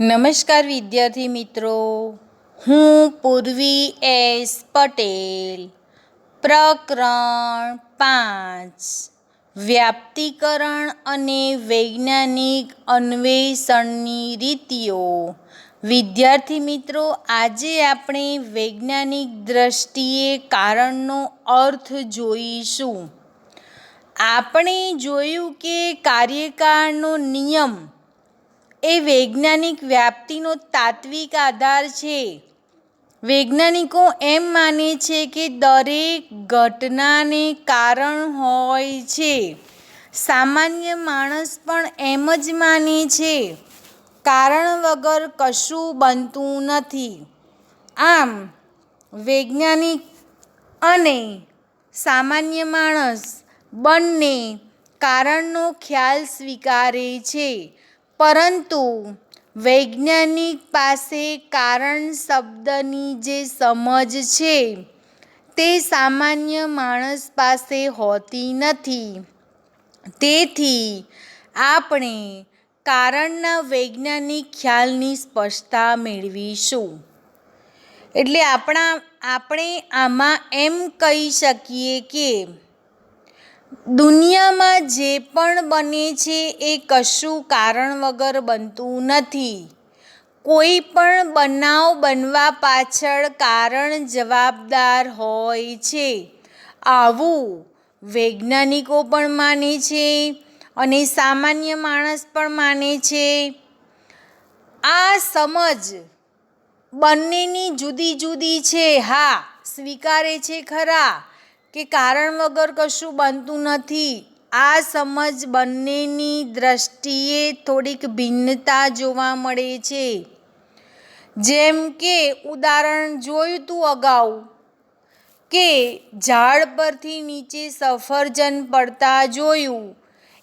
નમસ્કાર વિદ્યાર્થી મિત્રો. હું પૂર્વી એસ પટેલ. પ્રકરણ પાંચ. વ્યાપ્તિકરણ અને વૈજ્ઞાનિક અન્વેષણની રીતિઓ. વિદ્યાર્થી મિત્રો, આજે આપણે વૈજ્ઞાનિક દ્રષ્ટિએ કારણનો અર્થ જોઈશું. આપણે જોયું કે કાર્યકાળનો નિયમ એ વૈજ્ઞાનિક વ્યાપ્તિનો તાત્વિક આધાર છે. વૈજ્ઞાનિકો એમ માને છે કે દરેક ઘટનાને કારણ હોય છે. સામાન્ય માણસ પણ એમ જ માને છે. કારણ વગર કશું બનતું નથી. આમ, વૈજ્ઞાનિક અને સામાન્ય માણસ બંને કારણનો ખ્યાલ સ્વીકારે છે. પરંતુ વૈજ્ઞાનિક પાસે કારણ શબ્દની જે સમજ છે, તે સામાન્ય માણસ પાસે હોતી નથી. તેથી આપણે કારણના વૈજ્ઞાનિક ખ્યાલની સ્પષ્ટતા મેળવીશું. એટલે આપણા, આપણે આમાં એમ કહી શકીએ કે દુનિયામાં જે પણ બને છે એ કશું કારણ વગર બનતું નથી. કોઈ પણ બનાવ બનવા પાછળ કારણ જવાબદાર હોય છે. આવું વૈજ્ઞાનિકો પણ માને છે અને સામાન્ય માણસ પણ માને છે. આ સમજ બંનેની જુદી જુદી છે. હા, સ્વીકારે છે ખરા. કે કારણ વગર કશું બનતું નથી. આ સમજ બંનેની દ્રષ્ટિએ થોડીક ભિન્નતા જોવા મળે છે. જેમ કે, ઉદાહરણ જોયું તું અગાઉ, કે ઝાડ પરથી નીચે સફરજન પડતા જોયું.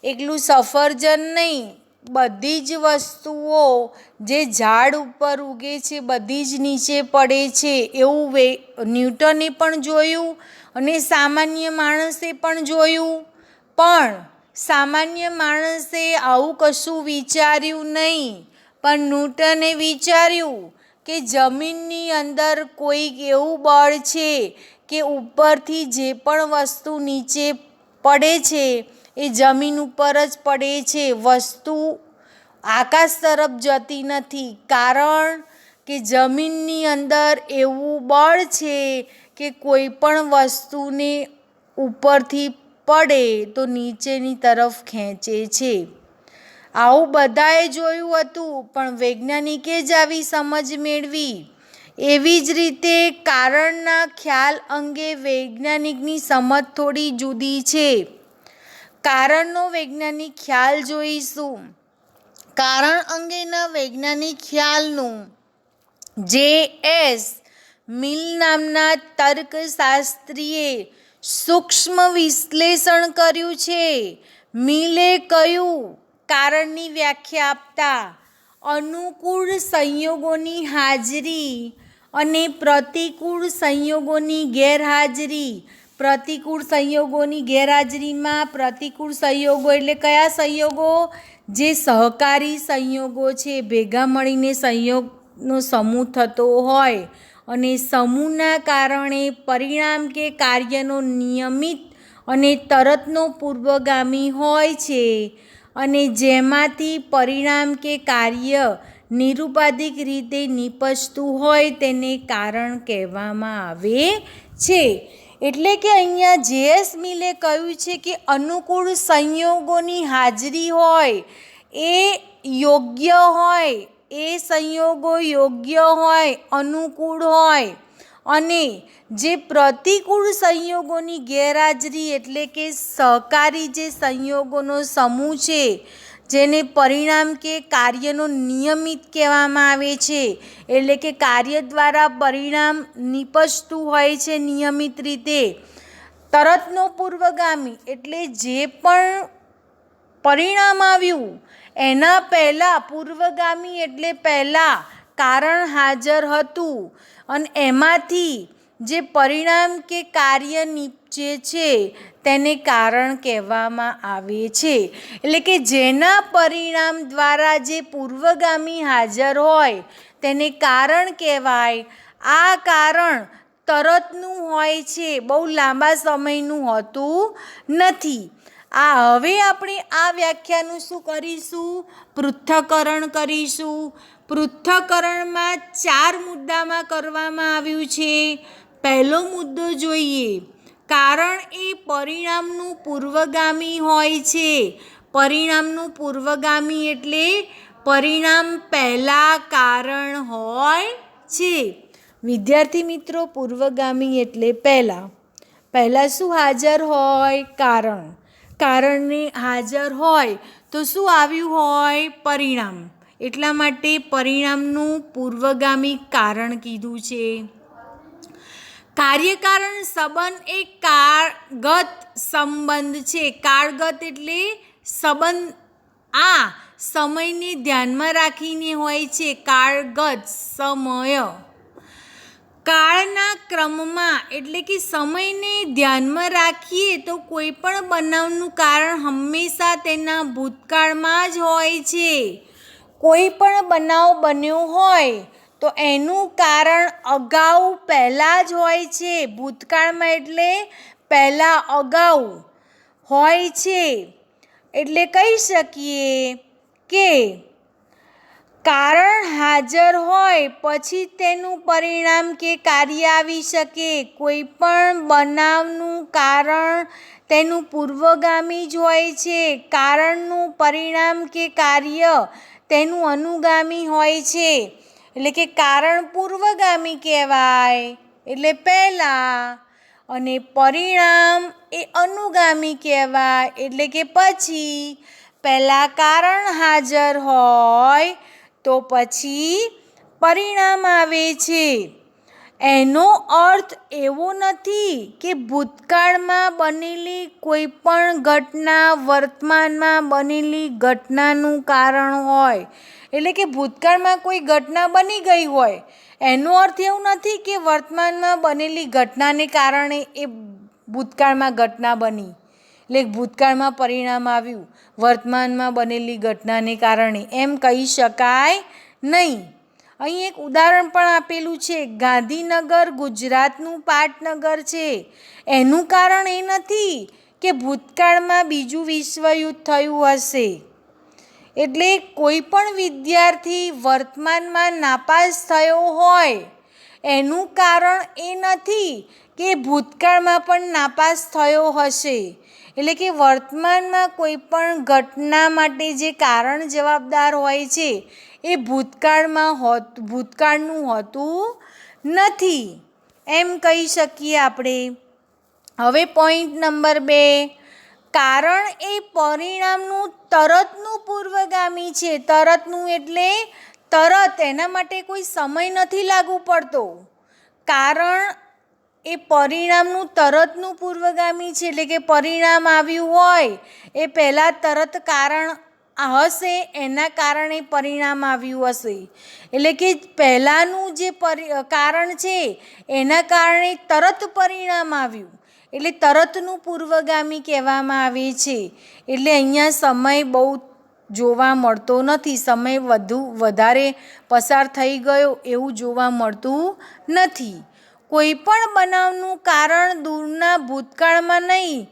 એકલું સફરજન નહીં, બધી જ વસ્તુઓ જે ઝાડ ઉપર ઉગે છે, બધી જ નીચે પડે છે. એવું વે, ન્યૂટને પણ જોયું અને સામાન્ય માણસે પણ જોયું. પણ સામાન્ય માણસે આવું કશું વિચાર્યું નહીં. પણ ન્યૂટને વિચાર્યું કે જમીનની અંદર કોઈક એવું બળ છે કે ઉપરથી જે પણ વસ્તુ નીચે પડે છે, એ જમીન ઉપર જ પડે છે. વસ્તુ આકાશ તરફ જતી નથી. કારણ કે જમીનની અંદર એવું બળ છે કે કોઈ પણ વસ્તુને ઉપરથી પડે તો નીચેની તરફ ખેંચે છે. આવું બધાએ જોયું હતું, પણ વૈજ્ઞાનિકે જ આવી સમજ મેળવી. એવી જ રીતે કારણના ખ્યાલ અંગે વૈજ્ઞાનિકની સમજ થોડી જુદી છે. કારણનો વૈજ્ઞાનિક ખ્યાલ જોઈશું. કારણ અંગેના વૈજ્ઞાનિક ખ્યાલનું, જે એસ મિલ નામના તર્કશાસ્ત્રીએ સૂક્ષ્મ વિશ્લેષણ કર્યું છે. મિલે કહ્યું, કારણની વ્યાખ્યા આપતા, અનુકૂળ સંયોગોની હાજરી અને પ્રતિકૂળ સંયોગોની ગેરહાજરી. પ્રતિકૂળ સંયોગોની ગેરહાજરીમાં પ્રતિકૂળ સંયોગો એટલે કયા સંયોગો? જે સહકારી સંયોગો છે. ભેગા મળીને સંયોગનો સમૂહ થતો હોય. અને સમૂહના કારણે પરિણામ કે કાર્યનો નિયમિત અને તરતનો પૂર્વગામી હોય છે. અને જેમાંથી પરિણામ કે કાર્ય નિરુપાધિક રીતે નિપજતું હોય તેને કારણ કહેવામાં આવે છે. એટલે કે અહીંયા જેએસ મિલે કહ્યું છે કે અનુકૂળ સંયોગોની હાજરી હોય એ યોગ્ય હોય એ સંયોગો યોગ્ય હોય, અનુકૂળ હોય અને જે પ્રતિકૂળ સંયોગોની ગેરહાજરી એટલે કે સહકારી જે સંયોગોનો સમૂહ છે, જેને પરિણામ કે કાર્યનો નિયમિત કહેવામાં આવે છે, એટલે કે કાર્ય દ્વારા પરિણામ નિપજતું હોય છે નિયમિત રીતે. તરતનો પૂર્વગામી એટલે જે પણ પરિણામ આવ્યું એના પહેલાં, પૂર્વગામી એટલે પહેલાં કારણ હાજર હતું. અને એમાંથી જે પરિણામ કે કાર્ય નીપજે છે, તેને કારણ કહેવામાં આવે છે. એટલે કે જેના પરિણામ દ્વારા જે પૂર્વગામી હાજર હોય, તેને કારણ કહેવાય. આ કારણ તરતનું હોય છે, બહુ લાંબા સમયનું હોતું નથી. આ હવે આપણે આ વ્યાખ્યાનું શું કરીશું? પૃથ્થકરણ કરીશું. પૃથ્થકરણમાં ચાર મુદ્દામાં કરવામાં આવ્યું છે. પહેલો મુદ્દો જોઈએ. કારણ એ પરિણામનું પૂર્વગામી હોય છે. પરિણામનું પૂર્વગામી એટલે પરિણામ પહેલાં કારણ હોય છે. વિદ્યાર્થી મિત્રો, પૂર્વગામી એટલે પહેલાં. પહેલાં શું હાજર હોય? કારણ. કારણને હાજર હોય તો શું આવ્યું હોય? પરિણામ. એટલા માટે પરિણામનું પૂર્વગામી કારણ કીધું છે. કાર્યકારણ સંબંધ એ કાળગત સંબંધ છે. કાળગત એટલે સંબંધ આ સમયને ધ્યાનમાં રાખીને હોય છે. કાળગત સમય. કાળના ક્રમમાં, એટલે કે સમયને ધ્યાનમાં રાખીએ તો કોઈ પણ બનાવનું કારણ હંમેશા તેના ભૂતકાળમાં જ હોય છે. કોઈ પણ બનાવ બન્યો હોય તો એનું કારણ અગાઉ પહેલાં જ હોય છે. ભૂતકાળમાં એટલે પહેલાં અગાઉ હોય છે. એટલે કહી શકીએ કે કારણ હાજર હોય, પછી તેનું પરિણામ કે કાર્ય આવી શકે. કોઈ પણ બનાવનું કારણ તેનું પૂર્વગામી જ હોય છે. કારણનું પરિણામ કે કાર્ય તેનું અનુગામી હોય છે. એટલે કે કારણ પૂર્વગામી કહેવાય. એટલે પહેલાં અને પરિણામ એ અનુગામી કહેવાય. એટલે કે પછી પહેલાં કારણ હાજર હોય તો પછી પરિણામ આવે છે. એનો અર્થ એવો નથી કે ભૂતકાળમાં બનેલી કોઈ પણ ઘટના વર્તમાનમાં બનેલી ઘટનાનું કારણ હોય, એટલે કે ભૂતકાળમાં કોઈ ઘટના બની ગઈ હોય, એનો અર્થ એવું નથી કે વર્તમાનમાં બનેલી ઘટનાને કારણે એ ભૂતકાળમાં ઘટના બની. એટલે ભૂતકાળમાં પરિણામ આવ્યું. વર્તમાનમાં બનેલી ઘટનાને કારણે એમ કહી શકાય નહીં. અહીં એક ઉદાહરણ પણ આપેલું છે. ગાંધીનગર ગુજરાતનું પાટનગર છે. એનું કારણ એ નથી કે ભૂતકાળમાં બીજું વિશ્વયુદ્ધ થયું હશે. એટલે કોઈ પણ વિદ્યાર્થી વર્તમાનમાં નાપાસ થયો હોય, એનું કારણ એ નથી કે ભૂતકાળમાં પણ નાપાસ થયો હશે. એટલે કે વર્તમાનમાં કોઈ પણ ઘટના માટે જે કારણ જવાબદાર હોય છે, એ ભૂતકાળમાં હોત, ભૂતકાળનું હોતું નથી. એમ કહી શકીએ આપણે. હવે પોઈન્ટ નંબર બે. કારણ એ પરિણામનું તરતનું પૂર્વગામી છે. તરતનું એટલે તરત, એના માટે કોઈ સમય નથી લાગુ પડતો. કારણ એ પરિણામનું તરતનું પૂર્વગામી છે, એટલે કે પરિણામ આવ્યું હોય, એ પહેલાં તરત કારણ હશે, એના કારણે પરિણામ આવ્યું હશે. એટલે કે પહેલાંનું જે પરિ કારણ છે, એના કારણે તરત પરિણામ આવ્યું. એટલે તરતનું પૂર્વગામી કહેવામાં આવે છે. એટલે અહીંયા સમય બહુ જોવા મળતો નથી. સમય વધુ, વધારે પસાર થઈ ગયો એવું જોવા મળતું નથી. કોઈ પણ બનાવનું કારણ દૂરના ભૂતકાળમાં નહીં,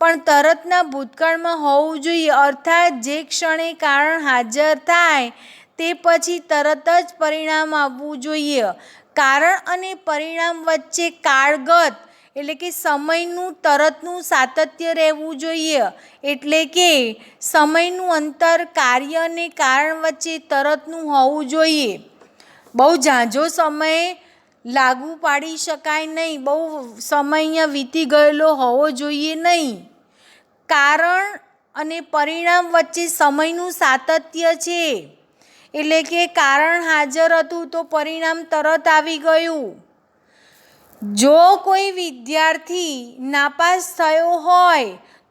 પણ તરતના ભૂતકાળમાં હોવું જોઈએ. અર્થાત, જે ક્ષણે કારણ હાજર થાય, તે પછી તરત જ પરિણામ આવવું જોઈએ. કારણ અને પરિણામ વચ્ચે કાળગત, એટલે કે સમયનું, તરતનું સાતત્ય રહેવું જોઈએ. એટલે કે, સમયનું અંતર, કાર્ય અને કારણ વચ્ચે તરતનું હોવું જોઈએ. બહુ ઝાંઝો સમય લાગુ પાડી શકાય નહીં. બહુ સમય અહીંયા વીતી ગયેલો હોવો જોઈએ નહીં. કારણ અને પરિણામ વચ્ચે સમયનું સાતત્ય છે. એટલે કે કારણ હાજર હતું તો પરિણામ તરત આવી ગયું. જો કોઈ વિદ્યાર્થી નાપાસ થયો હોય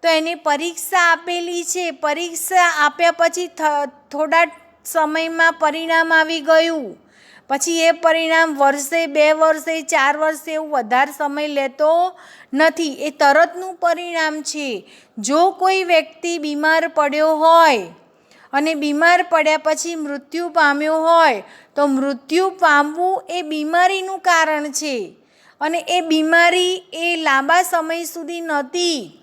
તો એને પરીક્ષા આપેલી છે. પરીક્ષા આપ્યા પછી થોડા સમયમાં પરિણામ આવી ગયું. પછી એ પરિણામ વર્ષે બે વર્ષે, ચાર વર્ષે એવું વધારે સમય લેતો નથી. એ તરતનું પરિણામ છે. જો કોઈ વ્યક્તિ બીમાર પડ્યો હોય અને બીમાર પડ્યા પછી મૃત્યુ પામ્યો હોય, તો મૃત્યુ પામવું એ બીમારીનું કારણ છે. અને એ બીમારી એ લાંબા સમય સુધી નહોતી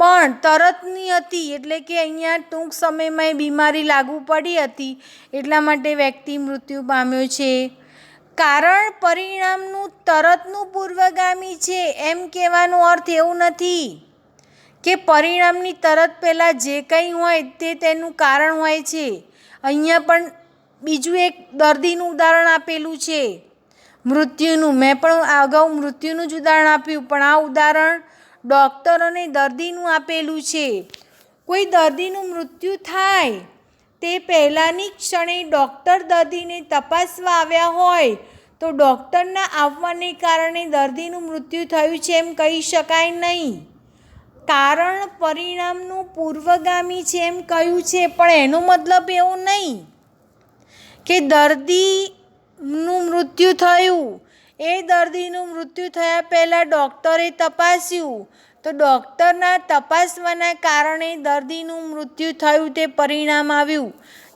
પણ તરતની હતી એટલે કે અહીંયા ટૂંક સમયમાં એ બીમારી લાગુ પડી હતી. એટલા માટે વ્યક્તિ મૃત્યુ પામ્યો છે. કારણ પરિણામનું તરતનું પૂર્વગામી છે એમ કહેવાનો અર્થ એવું નથી કે પરિણામની તરત પહેલાં જે કંઈ હોય તે તેનું કારણ હોય છે. અહીંયા પણ બીજું એક દર્દીનું ઉદાહરણ આપેલું છે. મૃત્યુનું, મેં પણ અગાઉ મૃત્યુનું જ ઉદાહરણ આપ્યું, પણ આ ઉદાહરણ ડૉક્ટર અને દર્દીનું આપેલું છે. કોઈ દર્દીનું મૃત્યુ થાય, તે પહેલાંની ક્ષણે ડૉક્ટર દર્દીને તપાસવા આવ્યા હોય, તો ડૉક્ટરના આવવાને કારણે દર્દીનું મૃત્યુ થયું છે એમ કહી શકાય નહીં. કારણ પરિણામનું પૂર્વગામી છે એમ કહ્યું છે, પણ એનો મતલબ એવો નહીં કે દર્દીનું મૃત્યુ થયું. એ દર્દીનું મૃત્યુ થયા પહેલાં ડૉક્ટરે તપાસ્યું. તો ડૉક્ટરના તપાસવાના કારણે દર્દીનું મૃત્યુ થયું તે પરિણામ આવ્યું.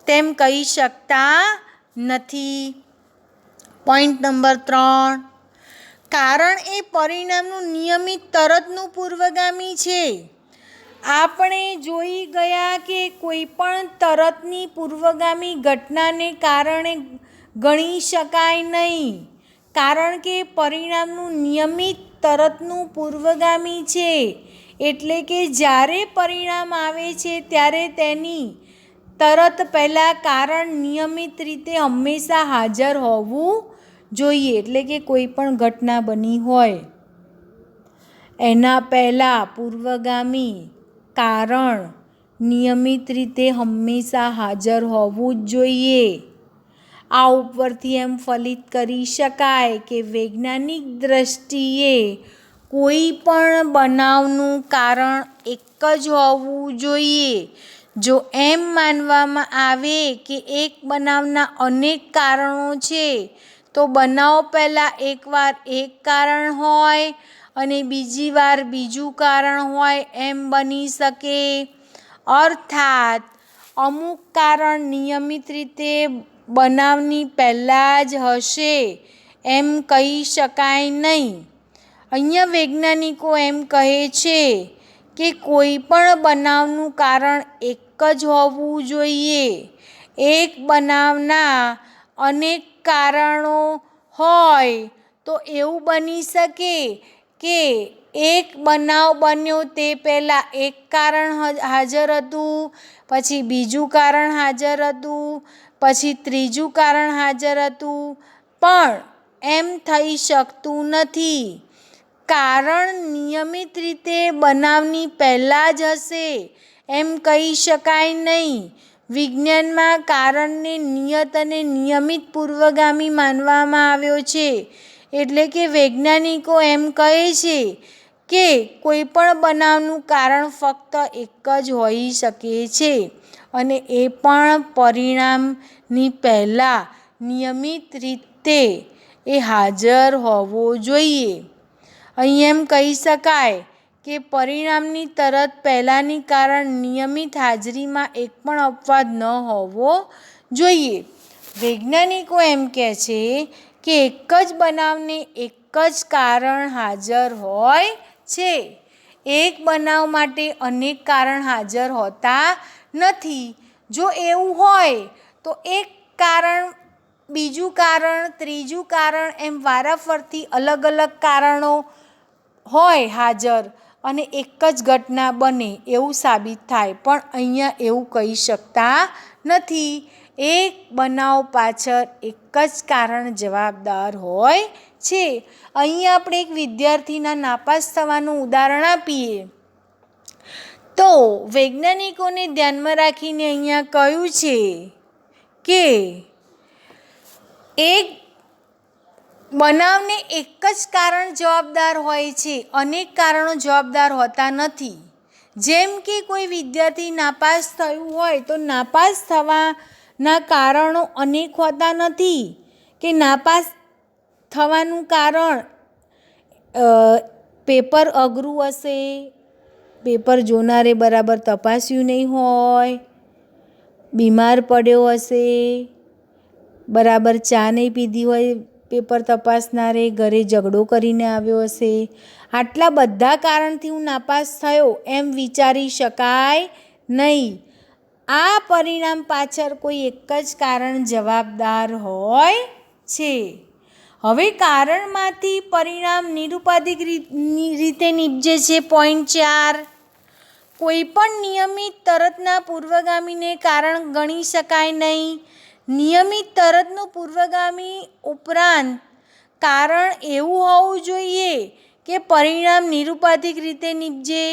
તેમ કહી શકતા નથી. પોઈન્ટ નંબર ત્રણ. કારણ એ પરિણામનું નિયમિત તરતનું પૂર્વગામી છે. આપણે જોઈ ગયા કે કોઈ પણ તરતની પૂર્વગામી ઘટનાને કારણે ગણી શકાય નહીં. કારણ કે પરિણામનું નિયમિત તરતનું પૂર્વગામી છે. એટલે કે જ્યારે પરિણામ આવે છે ત્યારે તેની તરત પહેલાં કારણ નિયમિત રીતે હંમેશા હાજર હોવું જોઈએ. એટલે કે કોઈ પણ ઘટના બની હોય. એના પહેલાં પૂર્વગામી કારણ નિયમિત રીતે હંમેશા હાજર હોવું જ જોઈએ. આ ઉપરથી એમ ફલિત કરી શકાય કે વૈજ્ઞાનિક દ્રષ્ટિએ કોઈ પણ બનાવનું કારણ એક જ હોવું જોઈએ. જો એમ માનવામાં આવે કે એક બનાવના અનેક કારણો છે, તો બનાવ પહેલાં એકવાર એક કારણ હોય અને બીજી વાર બીજું કારણ હોય એમ બની શકે. અર્થાત, અમુક કારણ નિયમિત રીતે બનાવની પહેલાં જ હશે, એમ કહી શકાય નહીં. અહીંયા વૈજ્ઞાનિકો એમ કહે છે કે કોઈ પણ બનાવનું કારણ એક જ હોવું જોઈએ. એક બનાવના અનેક કારણો હોય તો એવું બની શકે કે એક બનાવ બન્યો તે પહેલાં એક કારણ હાજર હતું, પછી બીજું કારણ હાજર હતું પછી ત્રીજું કારણ હાજર હતું. પણ એમ થઈ શકતું નથી. કારણ નિયમિત રીતે બનાવની પહેલાં જ હશે. એમ કહી શકાય નહીં. વિજ્ઞાનમાં કારણને નિયત અને નિયમિત પૂર્વગામી માનવામાં આવ્યો છે. એટલે કે વૈજ્ઞાનિકો એમ કહે છે કે કોઈ પણ બનાવનું કારણ ફક્ત એક જ હોઈ શકે છે. અને એ પણ પરિણામની પહેલાં નિયમિત રીતે એ હાજર હોવો જોઈએ. અહીં એમ કહી શકાય કે પરિણામની તરત પહેલાંની કારણ નિયમિત હાજરીમાં એક પણ અપવાદ ન હોવો જોઈએ. વૈજ્ઞાનિકો એમ કહે છે કે એક જ બનાવને એક જ કારણ હાજર હોય છે. એક બનાવ માટે અનેક કારણ હાજર હોતા નથી. જો એવું હોય, તો એક કારણ, બીજું કારણ, ત્રીજું કારણ એમ વારાફરતી અલગ અલગ કારણો હોય હાજર અને એક જ ઘટના બને એવું સાબિત થાય. પણ અહીંયા એવું કહી શકતા નથી. એક બનાવ પાછળ એક જ કારણ જવાબદાર હોય છે. અહીં આપણે એક વિદ્યાર્થીના નાપાસ થવાનું ઉદાહરણ આપીએ. તો વૈજ્ઞાનિકોને ધ્યાનમાં રાખીને અહીંયા કહ્યું છે કે એક બનાવને એક જ કારણ જવાબદાર હોય છે, અનેક કારણો જવાબદાર હોતા નથી. જેમ કે કોઈ વિદ્યાર્થી નાપાસ થયું હોય તો નાપાસ થવાના કારણો અનેક હોતા નથી કે નાપાસ થવાનું કારણ પેપર અઘરું હશે પેપર જોનારે બરાબર તપાસ્યું નહીં હોય. બીમાર પડ્યો હશે. બરાબર ચા નહીં પીધી હોય પેપર તપાસનારે, ઘરે ઝઘડો કરીને આવ્યો હશે. આટલા બધા કારણથી હું નાપાસ થયો એમ વિચારી શકાય નહીં. આ પરિણામ પાછળ કોઈ એક જ કારણ જવાબદાર હોય છે. હવે કારણમાંથી પરિણામ નિરુપાધિક રીતે નીપજે છે પોઈન્ટ ચાર. કોઈ પણ નિયમિત તરતના પૂર્વગામીને કારણ ગણી શકાય નહીં. નિયમિત તરતનું પૂર્વગામી ઉપરાંત કારણ એવું હોવું જોઈએ કે પરિણામ નિરુપાધિક રીતે નીપજે.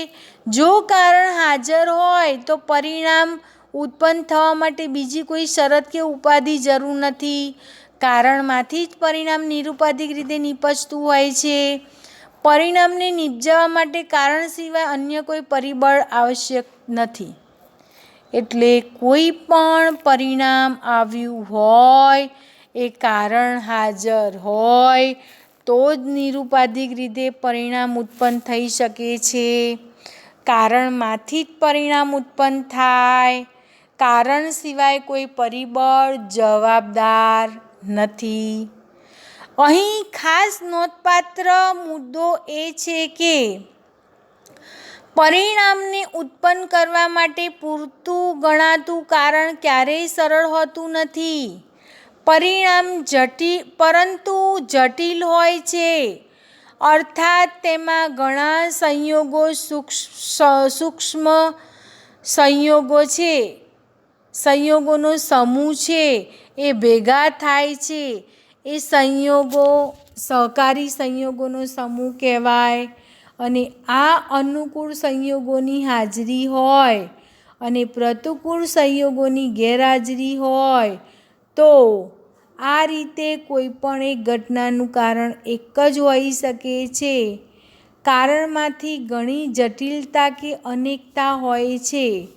જો કારણ હાજર હોય તો પરિણામ ઉત્પન્ન થવા માટે બીજી કોઈ શરત કે ઉપાધિ જરૂર નથી. કારણમાંથી જ પરિણામ નિરુપાધિક રીતે નીપજતું હોય છે. પરિણામને નીપજાવવા માટે કારણ સિવાય અન્ય કોઈ પરિબળ આવશ્યક નથી. એટલે કોઈ પણ પરિણામ આવ્યું હોય, એ કારણ હાજર હોય, તો જ નિરુપાધિક રીતે પરિણામ ઉત્પન્ન થઈ શકે છે. કારણમાંથી જ પરિણામ ઉત્પન્ન થાય. કારણ સિવાય કોઈ પરિબળ જવાબદાર નથી. અહીં ખાસ નોંધપાત્ર મુદ્દો એ છે કે પરિણામને ઉત્પન્ન કરવા માટે પૂરતું ગણાતું કારણ ક્યારેય સરળ હોતું નથી. પરિણામ જટિલ, પરંતુ જટિલ હોય છે. અર્થાત તેમાં ઘણા સંયોગો સૂક્ષ્મ સંયોગો છે. સંયોગોનો સમૂહ છે, એ ભેગા થાય છે. એ સંયોગો, સહકારી સંયોગોનો સમૂહ કહેવાય અને આ અનુકૂળ સંયોગોની હાજરી હોય અને પ્રતિકૂળ સંયોગોની ગેરહાજરી હોય તો આ રીતે કોઈ પણ એક ઘટનાનું કારણ એક જ હોઈ શકે છે. કારણમાંથી ઘણી જટિલતા કે અનેકતા હોય છે.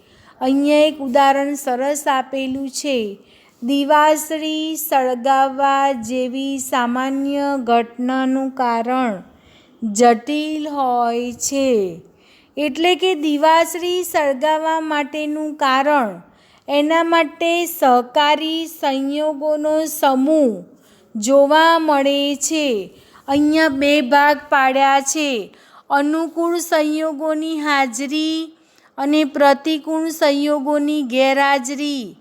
અહીંયા એક ઉદાહરણ સરસ આપેલું છે. દિવાસળી સળગાવવા જેવી સામાન્ય ઘટનાનું કારણ જટિલ હોય છે. એટલે કે દિવાસળી સળગાવવા માટેનું કારણ એના માટે સહકારી સંયોગોનો સમૂહ જોવા મળે છે. અહીંયા બે ભાગ પાડ્યા છે. અનુકૂળ સંયોગોની હાજરી અને પ્રતિકૂળ સંયોગોની ગેરહાજરી.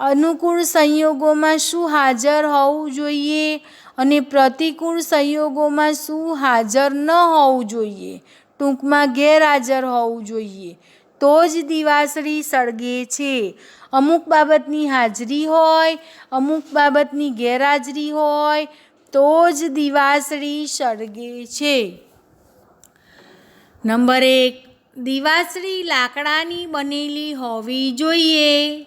અનુકૂળ સંયોગોમાં શું હાજર હોવું જોઈએ અને પ્રતિકૂળ સંયોગોમાં શું હાજર ન હોવું જોઈએ? ટૂંકમાં ગેરહાજર હોવું જોઈએ. તો જ દિવાસળી સળગે છે. અમુક બાબતની હાજરી હોય, અમુક બાબતની ગેરહાજરી હોય, તો જ દિવાસળી સળગે છે. નંબર એક, દિવાસળી લાકડાની બનેલી હોવી જોઈએ.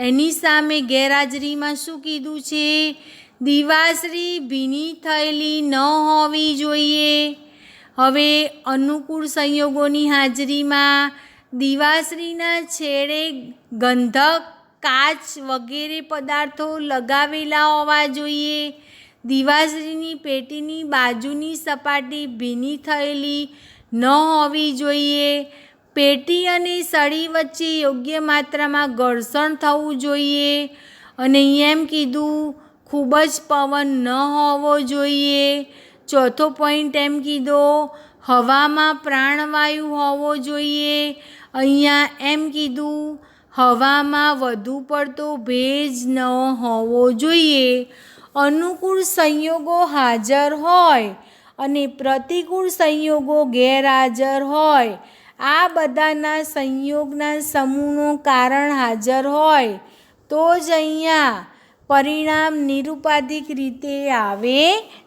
એની સામે ગેરહાજરીમાં શું કીધું છે? દિવાસરી ભીની થયેલી ન હોવી જોઈએ. હવે અનુકૂળ સંયોગોની હાજરીમાં દિવાસરીના છેડે ગંધક, કાચ વગેરે પદાર્થો લગાવેલા હોવા જોઈએ. દિવાસરીની પેટીની બાજુની સપાટી ભીની થયેલી ન હોવી જોઈએ. પેટી અને સળી વચ્ચે યોગ્ય માત્રામાં ઘર્ષણ થવું જોઈએ. અને એમ કીધું, ખૂબ જ પવન ન હોવો જોઈએ. ચોથો પોઈન્ટ એમ કીધો, હવામાં પ્રાણવાયુ હોવો જોઈએ. અહીંયા એમ કીધું, હવામાં વધુ પડતો ભેજ ન હોવો જોઈએ. અનુકૂળ સંયોગો હાજર હોય અને પ્રતિકૂળ સંયોગો ગેરહાજર હોય. આ બધાના સંયોગના સમૂહનું કારણ હાજર હોય તો જ અહીંયા પરિણામ નિરુપાધિક રીતે આવે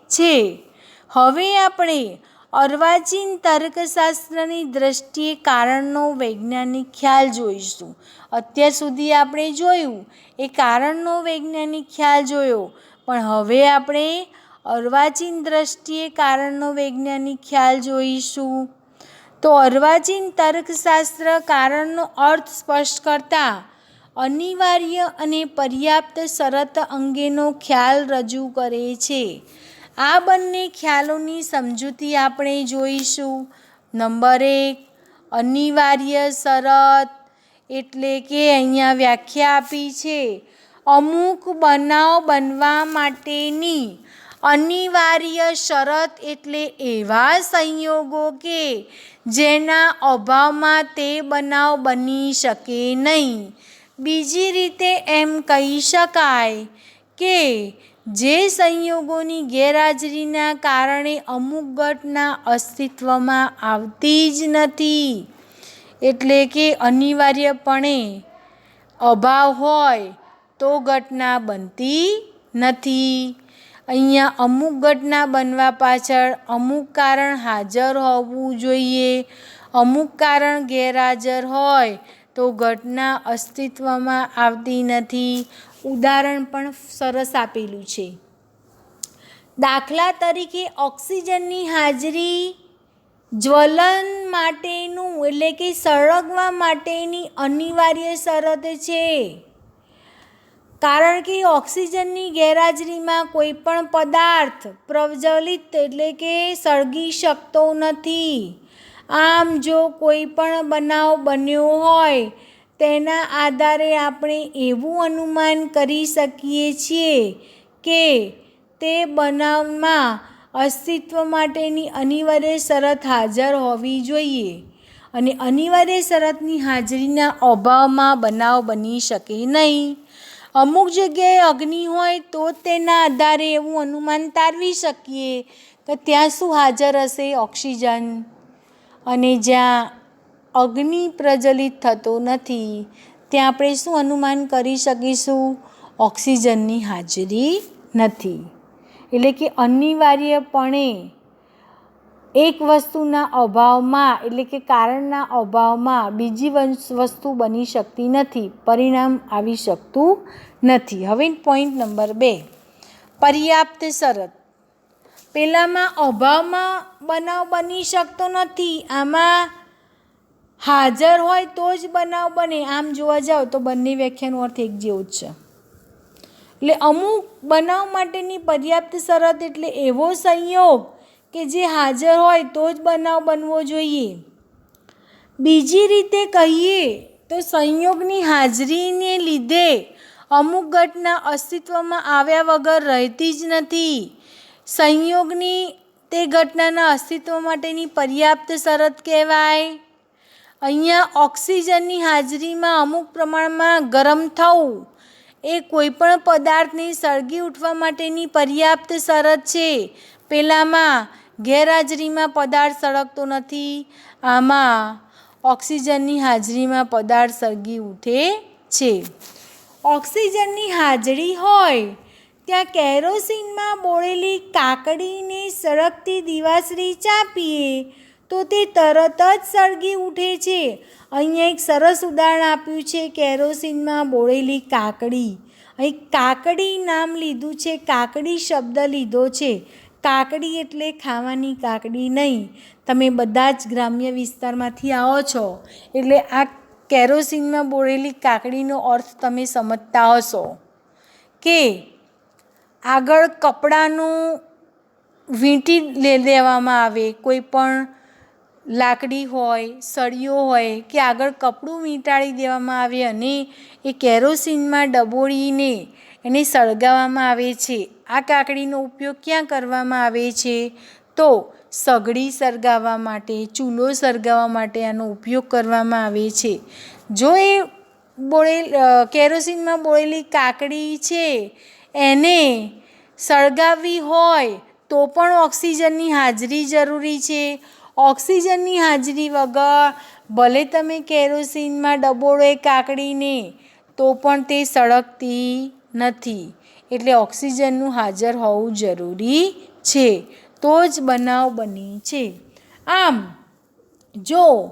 છે. હવે આપણે અર્વાચીન તર્કશાસ્ત્રની દ્રષ્ટિએ કારણનો વૈજ્ઞાનિક ખ્યાલ જોઈશું. અત્યાર સુધી આપણે જોયું એ કારણનો વૈજ્ઞાનિક ખ્યાલ જોયો. પણ હવે આપણે અર્વાચીન દ્રષ્ટિએ કારણનો વૈજ્ઞાનિક ખ્યાલ જોઈશું. તો અર્વાચીન તર્કશાસ્ત્ર કારણનો અર્થ સ્પષ્ટ કરતા અનિવાર્ય અને પર્યાપ્ત શરત અંગેનો ખ્યાલ રજૂ કરે છે. આ બંને ખ્યાલોની સમજૂતી આપણે જોઈશું. નંબર એક, અનિવાર્ય શરત એટલે કે અહીંયા વ્યાખ્યા આપી છે. અમુક બનાવ બનવા માટેની અનિવાર્ય શરત એટલે એવા સંયોગો કે જેના અભાવમાં તે બનાવ બની શકે નહીં. બીજી રીતે એમ કહી શકાય કે જે સંયોગોની ગેરહાજરીના કારણે અમુક ઘટના અસ્તિત્વમાં આવતી જ નથી. એટલે કે અનિવાર્યપણે અભાવ હોય તો ઘટના બનતી નથી. અહીંયા અમુક ઘટના બનવા પાછળ અમુક કારણ હાજર હોવું જોઈએ. અમુક કારણ ગેરહાજર હોય તો ઘટના અસ્તિત્વમાં આવતી નથી. ઉદાહરણ પણ સરસ આપેલું છે. દાખલા તરીકે ઓક્સિજનની હાજરી જ્વલન માટેનું એટલે કે સળગવા માટેની અનિવાર્ય શરત છે. કારણ કે ઓક્સિજનની ગેરહાજરીમાં કોઈ પણ પદાર્થ પ્રજ્વલિત એટલે કે સળગી શકતો નથી. આમ જો કોઈ પણ બનાવ બન્યો હોય, તેના આધારે આપણે એવું અનુમાન કરી શકીએ છીએ કે તે બનાવમાં અસ્તિત્વ માટેની અનિવાર્ય શરત હાજર હોવી જોઈએ અને અનિવાર્ય શરતની હાજરીના અભાવમાં બનાવ બની શકે નહીં. અમુક જગ્યાએ અગ્નિ હોય તો તેના આધારે એવું અનુમાન તારવી શકીએ કે ત્યાં શું હાજર હશે ઓક્સિજન. અને જ્યાં અગ્નિ પ્રજ્વલિત થતો નથી, ત્યાં આપણે શું અનુમાન કરી શકીશું? ઓક્સિજનની હાજરી નથી. એટલે કે અનિવાર્યપણે એક વસ્તુના અભાવમાં, એટલે કે કારણના અભાવમાં બીજી વસ્તુ બની શકતી નથી, પરિણામ આવી શકતું નથી. હવે પોઈન્ટ નંબર બે. પર્યાપ્ત શરત. પહેલાંમાં અભાવમાં બનાવ બની શકતો નથી. આમાં હાજર હોય તો જ બનાવ બને. આમ જોવા જાઓ તો બંને વ્યાખ્યાનો અર્થ એક જેવો જ છે. એટલે અમુક બનાવ માટેની પર્યાપ્ત શરત એટલે એવો સંયોગ કે જે હાજર હોય તો જ બનાવ બનવો જોઈએ. બીજી રીતે કહીએ તો સંયોગની હાજરીને લીધે અમુક ઘટના અસ્તિત્વમાં આવ્યા વગર રહેતી જ નથી. સંયોગની તે ઘટનાના અસ્તિત્વ માટેની પર્યાપ્ત શરત કહેવાય. અહીંયા ઓક્સિજનની હાજરીમાં અમુક પ્રમાણમાં ગરમ થવું એ કોઈપણ પદાર્થની સળગી ઉઠવા માટેની પર્યાપ્ત શરત છે. પહેલાંમાં ગેરહાજરીમાં પદાર્થ સળગતો નથી. આમાં ઓક્સિજનની હાજરીમાં પદાર્થ સળગી ઉઠે છે. ઓક્સિજનની હાજરી હોય ત્યાં કેરોસીનમાં બોળેલી કાકડીને સળગતી દિવાસળી ચાપીએ તો તે તરત જ સળગી ઉઠે છે. અહીંયા એક સરસ ઉદાહરણ આપ્યું છે કેરોસીનમાં બોળેલી કાકડી. અહીં કાકડી નામ લીધું છે, કાકડી શબ્દ લીધો છે. કાકડી એટલે ખાવાની કાકડી નહીં. તમે બધા જ ગ્રામ્ય વિસ્તારમાંથી આવો છો. એટલે આ કેરોસીનમાં બોળેલી કાકડીનો અર્થ તમે સમજતા હશો. કે આગળ કપડાનું વીંટી લે દેવામાં આવે, કોઈ પણ લાકડી હોય સળીઓ હોય, કે આગળ કપડું વીંટાળી દેવામાં આવે અને એ કેરોસીનમાં ડબોળીને એને સળગાવવામાં આવે છે. આ કાકડીનો ઉપયોગ ક્યાં કરવામાં આવે છે? તો સગડી સળગાવવા માટે, ચૂલો સળગાવવા માટે આનો ઉપયોગ કરવામાં આવે છે. જો એ બોળેલ કેરોસીનમાં બોળેલી કાકડી છે, એને સળગાવવી હોય તો પણ ઓક્સિજનની હાજરી જરૂરી છે. ઓક્સિજનની હાજરી વગર ભલે તમે કેરોસીનમાં ડબોળો એ કાકડીને, તો પણ તે સળગતી નથી. એટલે ઓક્સિજનનું હાજર હોવું જરૂરી છે. તો જ બનાવ બને છે. આમ, જો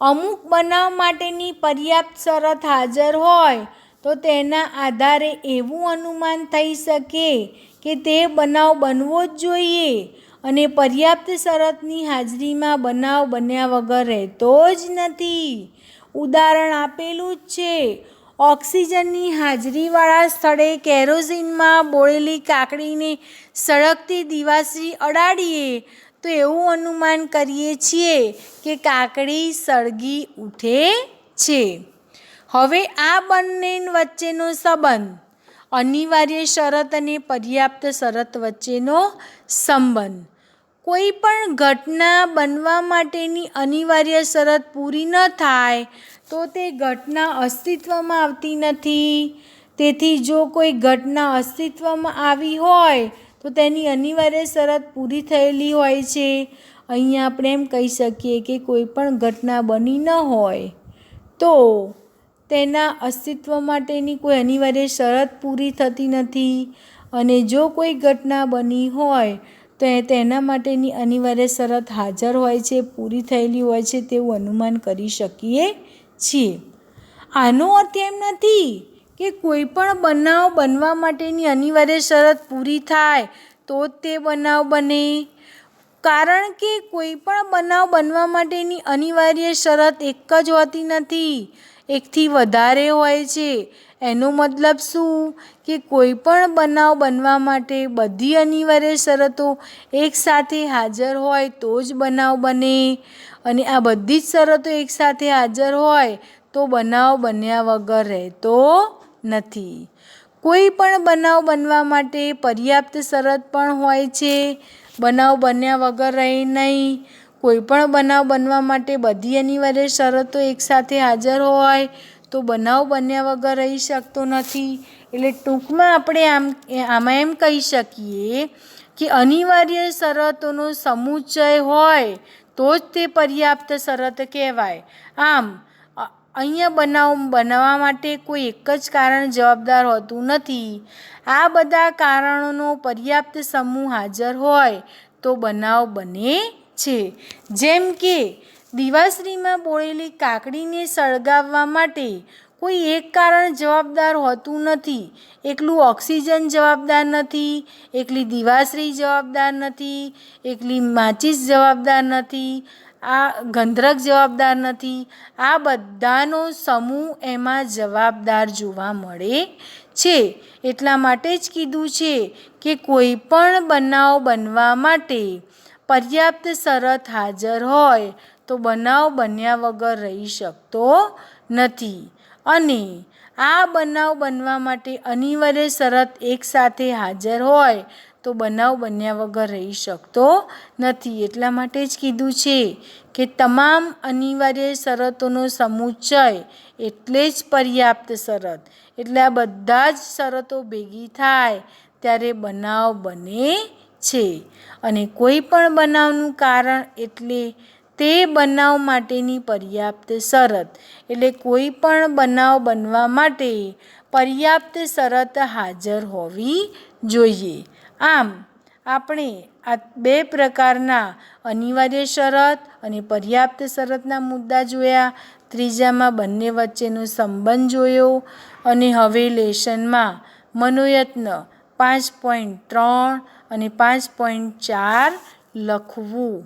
અમુક બનાવ માટેની પર્યાપ્ત શરત હાજર હોય, તો તેના આધારે એવું અનુમાન થઈ શકે કે તે બનાવ બનવો જ જોઈએ અને પર્યાપ્ત શરતની હાજરીમાં બનાવ બન્યા વગર રહેતો જ નથી. ઉદાહરણ આપેલું જ છે. ઓક્સિજનની હાજરીવાળા સ્થળે કેરોસીનમાં બોળેલી કાકડીને સળગતી દિવાસી અડાડીએ તો એવું અનુમાન કરીએ છીએ કે કાકડી સળગી ઉઠે છે. હવે આ બંને વચ્ચેનો સંબંધ, અનિવાર્ય શરત અને પર્યાપ્ત શરત વચ્ચેનો સંબંધ. કોઈ પણ ઘટના બનવા માટેની અનિવાર્ય શરત પૂરી ન થાય તો તે ઘટના અસ્તિત્વમાં આવતી નથી. તેથી જો કોઈ ઘટના અસ્તિત્વમાં આવી હોય, તો તેની અનિવાર્ય શરત પૂરી થયેલી હોય છે. અહીંયા આપણે એમ કહી શકીએ કે કોઈ પણ ઘટના બની ન હોય, તો તેના અસ્તિત્વ માટેની કોઈ અનિવાર્ય શરત પૂરી થતી નથી. અને જો કોઈ ઘટના બની હોય, તો તેના માટેની અનિવાર્ય શરત હાજર હોય છે, પૂરી થયેલી હોય છે તેવું અનુમાન કરી શકીએ છીએ આનો અર્થ એમ નથી કે કોઈ પણ બનાવ બનવા માટેની અનિવાર્ય શરત પૂરી થાય તો જ તે બનાવ બને. કારણ કે કોઈ પણ બનાવ બનવા માટેની અનિવાર્ય શરત એક જ હોતી નથી. એકથી વધારે હોય છે. એનો મતલબ શું? કે કોઈ પણ બનાવ બનવા માટે બધી અનિવાર્ય શરતો એકસાથે હાજર હોય તો જ બનાવ બને. અને આ બધી જ શરતો એકસાથે હાજર હોય તો બનાવ બન્યા વગર રહેતો નથી. કોઈ પણ બનાવ બનવા માટે પર્યાપ્ત શરત પણ હોય છે. બનાવ બન્યા વગર રહે નહીં. કોઈ પણ બનાવ બનવા માટે બધી અનિવાર્ય શરતો એકસાથે હાજર હોય તો બનાવ બન્યા વગર રહી શકતો નથી. એટલે ટૂંકમાં આપણે આમ આમાં એમ કહી શકીએ કે અનિવાર્ય શરતોનો સમુચ્ચય હોય તો જ તે પર્યાપ્ત શરત કહેવાય. આમ અહીંયા બનાવ, બનાવવા માટે કોઈ એક જ કારણ જવાબદાર હોતું નથી. આ બધા કારણોનો પર્યાપ્ત સમૂહ હાજર હોય તો બનાવ બને છે. જેમ કે દિવાસળીમાં બોળેલી કાકડીને સળગાવવા માટે કોઈ એક કારણ જવાબદાર હોતું નથી. એકલું ઓક્સિજન જવાબદાર નથી, એકલી દિવાસળી જવાબદાર નથી, એકલી માચિસ જવાબદાર નથી, આ ગંધરક જવાબદાર નથી. આ બધાનો સમૂહ એમાં જવાબદાર જોવા મળે છે. એટલા માટે જ કીધું છે કે કોઈ પણ બનાવ બનવા માટે પર્યાપ્ત શરત હાજર હોય તો બનાવ બન્યા વગર રહી શકતો નથી. અને આ બનાવ બનવા માટે અનિવાર્ય શરત એકસાથે હાજર હોય તો બનાવ બન્યા વગર રહી શકતો નથી. એટલા માટે જ કીધું છે કે તમામ અનિવાર્ય શરતોનો સમુચ્ચય એટલે જ પર્યાપ્ત શરત. એટલે આ બધા જ શરતો ભેગી થાય ત્યારે બનાવ બને છે અને કોઈ પણ બનાવનું કારણ એટલે તે બનાવ માટેની પર્યાપ્ત શરત. એટલે કોઈ પણ બનાવ બનવા માટે પર્યાપ્ત શરત હાજર હોવી જોઈએ. આમ, આપણે આ બે પ્રકારના અનિવાર્ય શરત અને પર્યાપ્ત શરતના મુદ્દા જોયા. ત્રીજામાં બંને વચ્ચેનો સંબંધ જોયો અને હવે લેશનમાં મનોયત્ન પાંચ પોઈન્ટ ત્રણ અને પાંચ પોઈન્ટ ચાર લખવું.